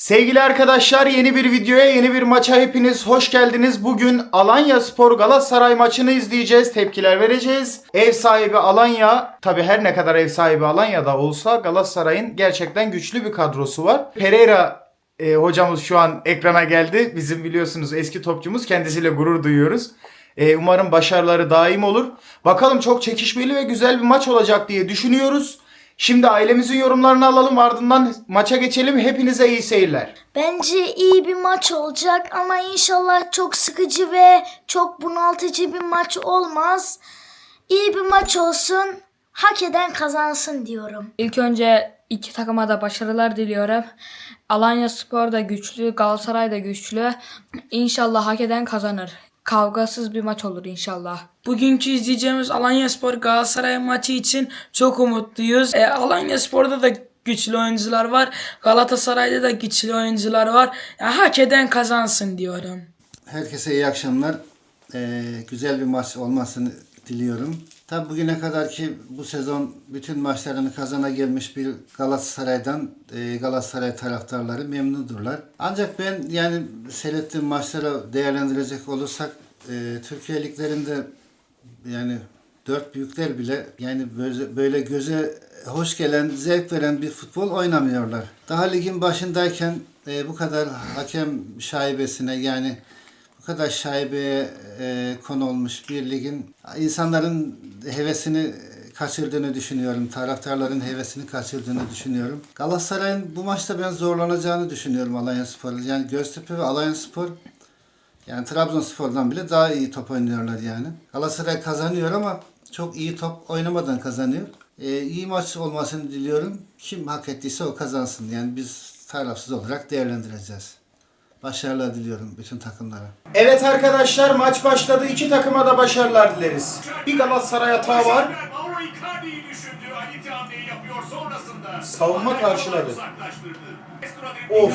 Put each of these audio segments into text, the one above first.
Sevgili arkadaşlar yeni bir videoya yeni bir maça hepiniz hoş geldiniz. Bugün Alanya Spor Galatasaray maçını izleyeceğiz. Tepkiler vereceğiz. Ev sahibi Alanya tabi her ne kadar ev sahibi Alanya'da olsa Galatasaray'ın gerçekten güçlü bir kadrosu var. Pereira e, hocamız şu an ekrana geldi. Bizim biliyorsunuz eski topçumuz kendisiyle gurur duyuyoruz. E, umarım başarıları daim olur. Bakalım çok çekişmeli ve güzel bir maç olacak diye düşünüyoruz. Şimdi ailemizin yorumlarını alalım ardından maça geçelim. Hepinize iyi seyirler. Bence iyi bir maç olacak ama inşallah çok sıkıcı ve çok bunaltıcı bir maç olmaz. İyi bir maç olsun. Hak eden kazansın diyorum. İlk önce iki takıma da başarılar diliyorum. Alanya Spor da güçlü, Galatasaray da güçlü. İnşallah hak eden kazanır. Kavgasız bir maç olur inşallah. Bugünkü izleyeceğimiz Alanya Spor Galatasaray maçı için çok umutluyuz. E, Alanya Spor'da da güçlü oyuncular var. Galatasaray'da da güçlü oyuncular var. Ya, hak eden kazansın diyorum. Herkese iyi akşamlar. Ee, güzel bir maç olmasını diliyorum. Tabi bugüne kadar ki bu sezon bütün maçlarını kazana gelmiş bir Galatasaray'dan e, Galatasaray taraftarları memnundurlar. Ancak ben yani seyrettiğim maçları değerlendirecek olursak e, Türkiye liglerinde yani dört büyükler bile yani böyle, böyle göze hoş gelen, zevk veren bir futbol oynamıyorlar. Daha ligin başındayken e, bu kadar hakem şaibesine yani bu kadar şaibeye e, konu olmuş bir ligin insanların hevesini kaçırdığını düşünüyorum. Taraftarların hevesini kaçırdığını düşünüyorum. Galatasaray'ın bu maçta ben zorlanacağını düşünüyorum Alanya Spor'u. Yani Göztepe ve Alanya Spor yani Trabzonspor'dan bile daha iyi top oynuyorlar yani. Galatasaray kazanıyor ama çok iyi top oynamadan kazanıyor. Ee, iyi maç olmasını diliyorum. Kim hak ettiyse o kazansın. Yani biz tarafsız olarak değerlendireceğiz. Başarılar diliyorum bütün takımlara. Evet arkadaşlar maç başladı. İki takıma da başarılar dileriz. Bir Galatasaray hata var. Savunma karşıladı. Of.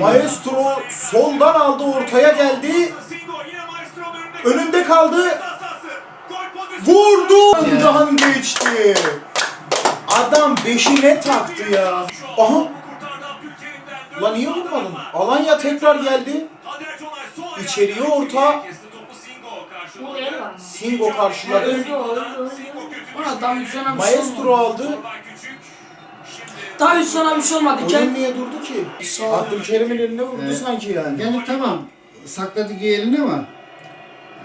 Maestro soldan aldı ortaya geldi. Önünde. Kaldı. Vurdu. Can geçti. Adam beşine taktı ya. Aha. Ulan niye vurmadın? Alanya tekrar geldi. İçeriye orta. Singo karşıladı. Üç sana bir şey Maestro olmadı. aldı. Daha üç sana bir şey olmadı. Oyun niye durdu ki? Abdülkerim'in eline vurdu Evet. sanki yani. Yani tamam sakladı elini ama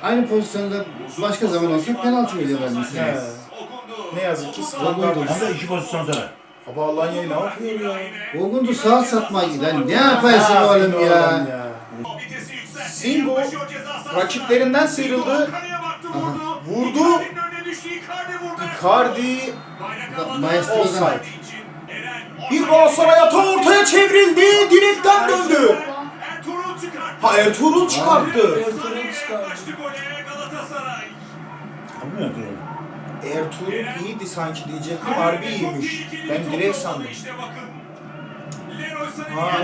aynı pozisyonda başka zaman olsa penaltı mesela. Okundu. Ne yazık ki standart. De iki pozisyon sonra. Ama Alanya'yı ne yapıyor ya? Ogundu saat satmaya giden. Ne yaparsın Ha, oğlum ya? Singo rakiplerinden sıyrıldı. Vurdu. Icardi vurdu. Icardi Bayrak Ma- havada. Maestro'dan. Offside. Bir Galatasaray atağı ortaya çevrildi. Direkten döndü. Ertuğrul çıkarttı. Ha Ertuğrul çıkarttı. Ertuğrul iyiydi sanki diyecektim. Harbi iyiymiş. Ben direkt sandım.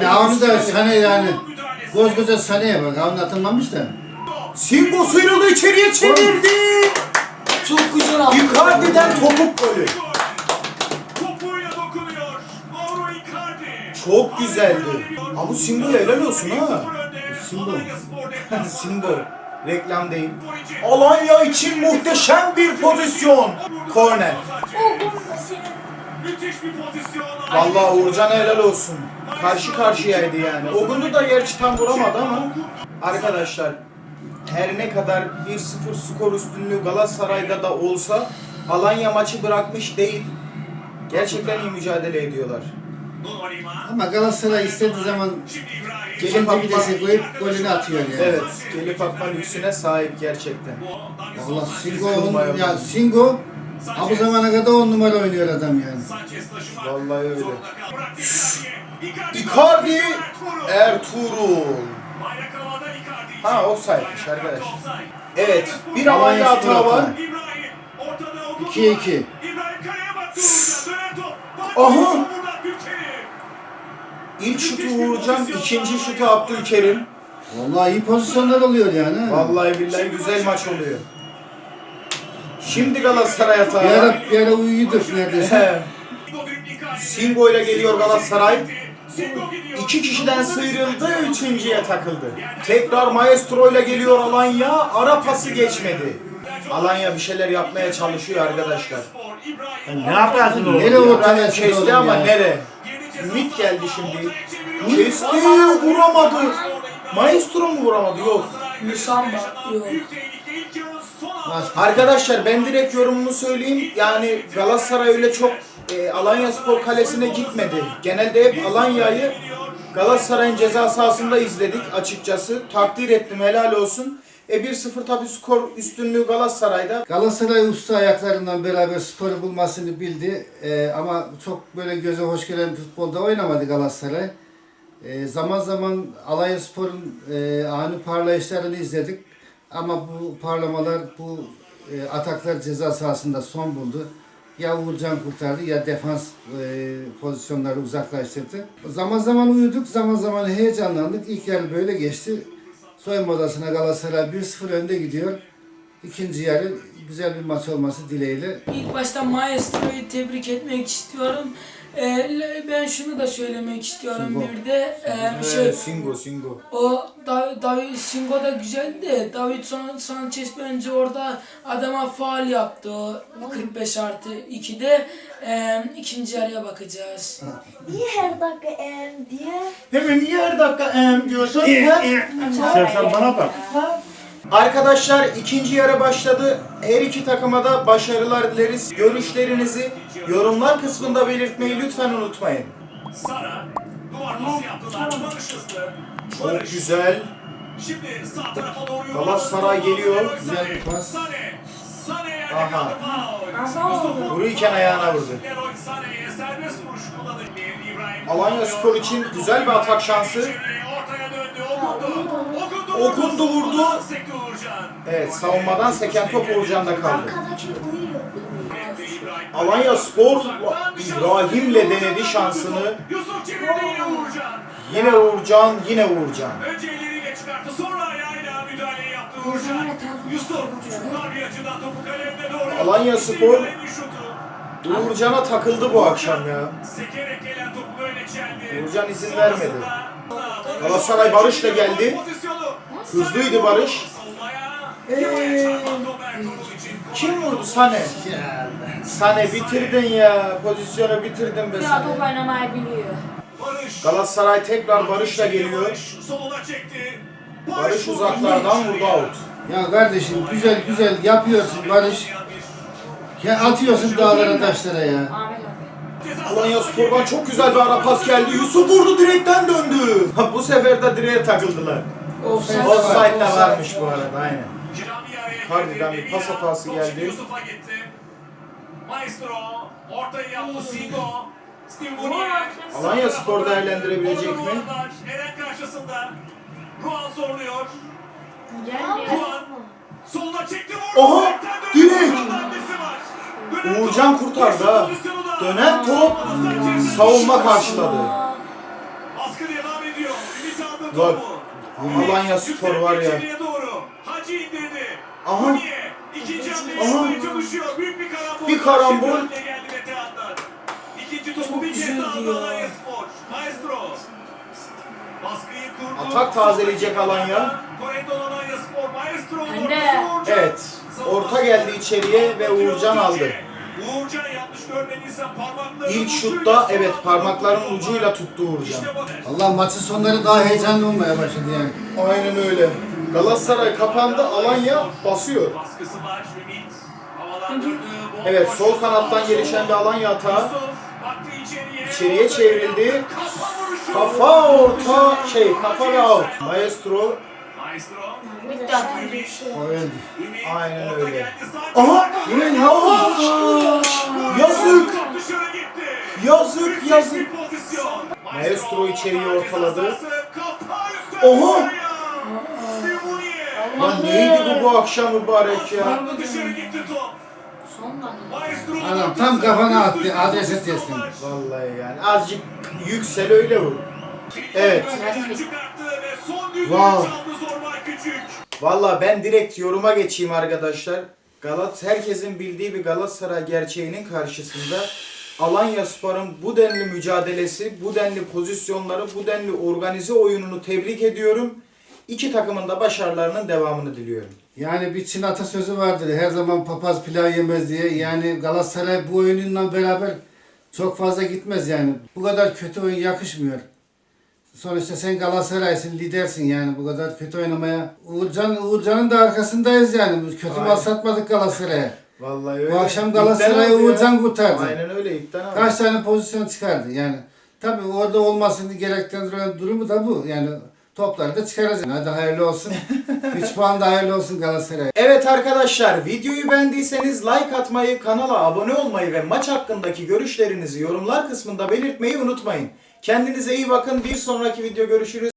Yani da sana yani koskoca saneye bak avni atılmamış da. Singo sıyrıldı içeriye çevirdi. Çok güzel aldı. Icardi'den topuk golü. Topuyla dokunuyor. Mauro Icardi. Çok güzeldi. Ha bu Singo'ya helal olsun ha. Singo. Singo. Reklam değil. Alanya için muhteşem bir pozisyon. Korner. Vallahi Uğurcan helal olsun. Karşı karşıyaydı yani. Ogundu da gerçi tam vuramadı ama. Arkadaşlar her ne kadar 1-0 skor üstünlüğü Galatasaray'da da olsa Alanya maçı bırakmış değil. Gerçekten iyi mücadele ediyorlar. Ama Galatasaray istediği zaman Şimdi. Gelip atmak, vitese koyup golünü atıyor yani. evet, gelip atma lüksüne sahip gerçekten. Allah Singo on, ya Singo ha bu zamana kadar on numara oynuyor adam yani. Vallahi öyle. Icardi, Ertuğrul. Ha, offside'miş Bayrak arkadaş. Evet, bir Alanya hata var. hata. İbrahim. İlk şutu Uğurcan, ikinci şutu Abdülkerim. Vallahi iyi pozisyonlar oluyor yani. ha. Vallahi billahi güzel maç oluyor. Şimdi Galatasaray Bir hata ara, bir ara uyuyorduk neredeyse. Singo ile geliyor Galatasaray. İki kişiden sıyrıldı, üçüncüye takıldı. Tekrar Maestro ile geliyor Alanya, ara pası geçmedi. Alanya bir şeyler yapmaya çalışıyor arkadaşlar. Ne yapıyorsun oğlum? Nereye ya? ortaya çıktı kesti ama nere? Ümit geldi şimdi. Kesti, vuramadı. Maestro mu vuramadı? Yok. Musamba yok. Arkadaşlar ben direkt yorumumu söyleyeyim. Yani Galatasaray öyle çok e, Alanya Spor kalesine gitmedi. Genelde hep Alanya'yı Galatasaray'ın ceza sahasında izledik açıkçası. Takdir ettim helal olsun. E 1-0 tabi skor üstünlüğü Galatasaray'da. Galatasaray usta ayaklarından beraber sporu bulmasını bildi. Ee, ama çok böyle göze hoş gelen futbolda oynamadı Galatasaray. Ee, zaman zaman Alanya Spor'un e, ani parlayışlarını izledik. Ama bu parlamalar, bu e, ataklar ceza sahasında son buldu. Ya Uğurcan kurtardı ya defans e, pozisyonları uzaklaştırdı. Zaman zaman uyuduk, zaman zaman heyecanlandık. İlk yarı böyle geçti. Soyunma odasına Galatasaray 1-0 önde gidiyor. İkinci yarı güzel bir maç olması dileğiyle. İlk başta Maestro'yu tebrik etmek istiyorum. Ee, ben şunu da söylemek istiyorum Singo. bir de e, bir şey Singo Singo. o Da- David Singo da güzeldi. David San- Sanchez bence orada adama faal yaptı o 45 artı 2'de. Ee, ikinci yarıya bakacağız. Niye her dakika em diye? Hemen niye her dakika em diyorsun? Sen, sen bana bak. Arkadaşlar ikinci yarı başladı. Her iki takıma da başarılar dileriz. Görüşlerinizi yorumlar kısmında belirtmeyi lütfen unutmayın. Sara. Duvar pası yaptılar. Barış hızlı. Çok Barış. güzel. Şimdi sağ tarafa doğru Galatasaray geliyor. Güzel bir pas. Sane. Sane yerde Aha. kaldı faul. Vururken ayağına vurdu. Leroy Sané'ye serbest vuruş. İbrahim. Alanya Spor için güzel bir atak şansı. Okundu. Vurdu. Evet savunmadan seken top Uğurcan'da kaldı. Arkadaki uyuyor. İbrahim. Alanya Spor İbrahim'le denedi şansını. Yine Uğurcan. Yine Uğurcan. Önce elleriyle çıkarttı sonra ayağıyla müdahale yaptı Uğurcan. Yusuf bir açıdan topu kalemde doğru. Alanya Spor-. Uğurcan'a takıldı bu akşam ya. Sekerek gelen topu böyle çeldi. Uğurcan izin vermedi. Galatasaray Barış'la geldi. Hızlıydı Barış. Ee, için. Kim vurdu Sane? Sane bitirdin ya. Pozisyonu bitirdin be Ya Sane. top oynamayı biliyor. Galatasaray tekrar Barış'la geliyor. Barış soluna çekti. Barış vurdu. uzaklardan vurdu out. Ya kardeşim güzel güzel yapıyorsun Barış. Ya atıyorsun dağlara taşlara ya. Ahmet abi. Alanya Spor'dan çok güzel bir ara pas geldi. Yusuf vurdu direkten döndü. Ha, bu sefer de direğe takıldılar. Offside. Offside de varmış bu arada aynen. Girdi. bir pas hatası Koçuk geldi. Maestro ortayı yaptı Munier. Alanya Spor değerlendirebilecek mi? Eren karşısında. Ruan zorluyor. Ruan soluna çekti vurdu. Oha. Dönen Uğurcan kurtardı ha. Dönen top savunma karşıladı. Baskı devam ediyor. Ümit aldı topu. Alanya Spor var ya. İçeriye doğru. Hacı indirdi. Aha. İkinci yapmaya çalışıyor. Büyük bir karambol. Bir karambol. İkinci topu bir kez daha. Alanya Spor. Maestro. Baskıyı kurdu. Atak tazeleyecek Alanya. Korendon Alanya Spor. Maestro. Evet. Orta geldi içeriye ve Uğurcan aldı. Uğurcan yanlış görmediysen parmaklarının İlk şutta evet attı. parmaklarının ucuyla tuttu Uğurcan. Allah maçın sonları daha heyecanlı olmaya başladı yani. Aynen öyle. Galatasaray kapandı, Alanya basıyor. Baskısı var Ümit. Havalandırdı. Evet sol kanattan gelişen bir Alanya baktı içeriye. Çevrildi. Kafa vuruşu. Kafa orta şey kafa ve out. Maestro Öldü. Ümit. Aynen öyle. Aha! Yine Aha! Yazık! Dışarı gitti. Yazık yazık. Maestro içeriye ortaladı. Oha! Lan neydi bu bu akşam mübarek ya? Aslanlı dışarı gitti top. Maestro'nun Adam tam kafana attı, adrese teslim. Vallahi yani azıcık yüksel öyle vur. Evet. Wow. Vallahi ben direkt yoruma geçeyim arkadaşlar. Galat herkesin bildiği bir Galatasaray gerçeğinin karşısında Alanya Spor'un bu denli mücadelesi, bu denli pozisyonları, bu denli organize oyununu tebrik ediyorum. İki takımın da başarılarının devamını diliyorum. Yani bir Çin atasözü vardır. Her zaman papaz pilav yemez diye. Yani Galatasaray bu oyununla beraber çok fazla gitmez yani. Bu kadar kötü oyun yakışmıyor. Sonuçta sen Galatasaray'sın, lidersin yani bu kadar kötü oynamaya. Uğurcan, Uğurcan'ın da arkasındayız yani. Biz Kötü mal satmadık Galatasaray'a. Vallahi öyle. Bu akşam Galatasaray'ı. Uğurcan kurtardı. Aynen öyle ipten aldı. Kaç tane pozisyon çıkardı yani. Tabii orada olmasını gerektiren durumu da bu. Yani topları da çıkaracak. Hadi hayırlı olsun. 3 puan da hayırlı olsun Galatasaray'a. Evet arkadaşlar videoyu beğendiyseniz like atmayı, kanala abone olmayı ve maç hakkındaki görüşlerinizi yorumlar kısmında belirtmeyi unutmayın. Kendinize iyi bakın. Bir sonraki video görüşürüz.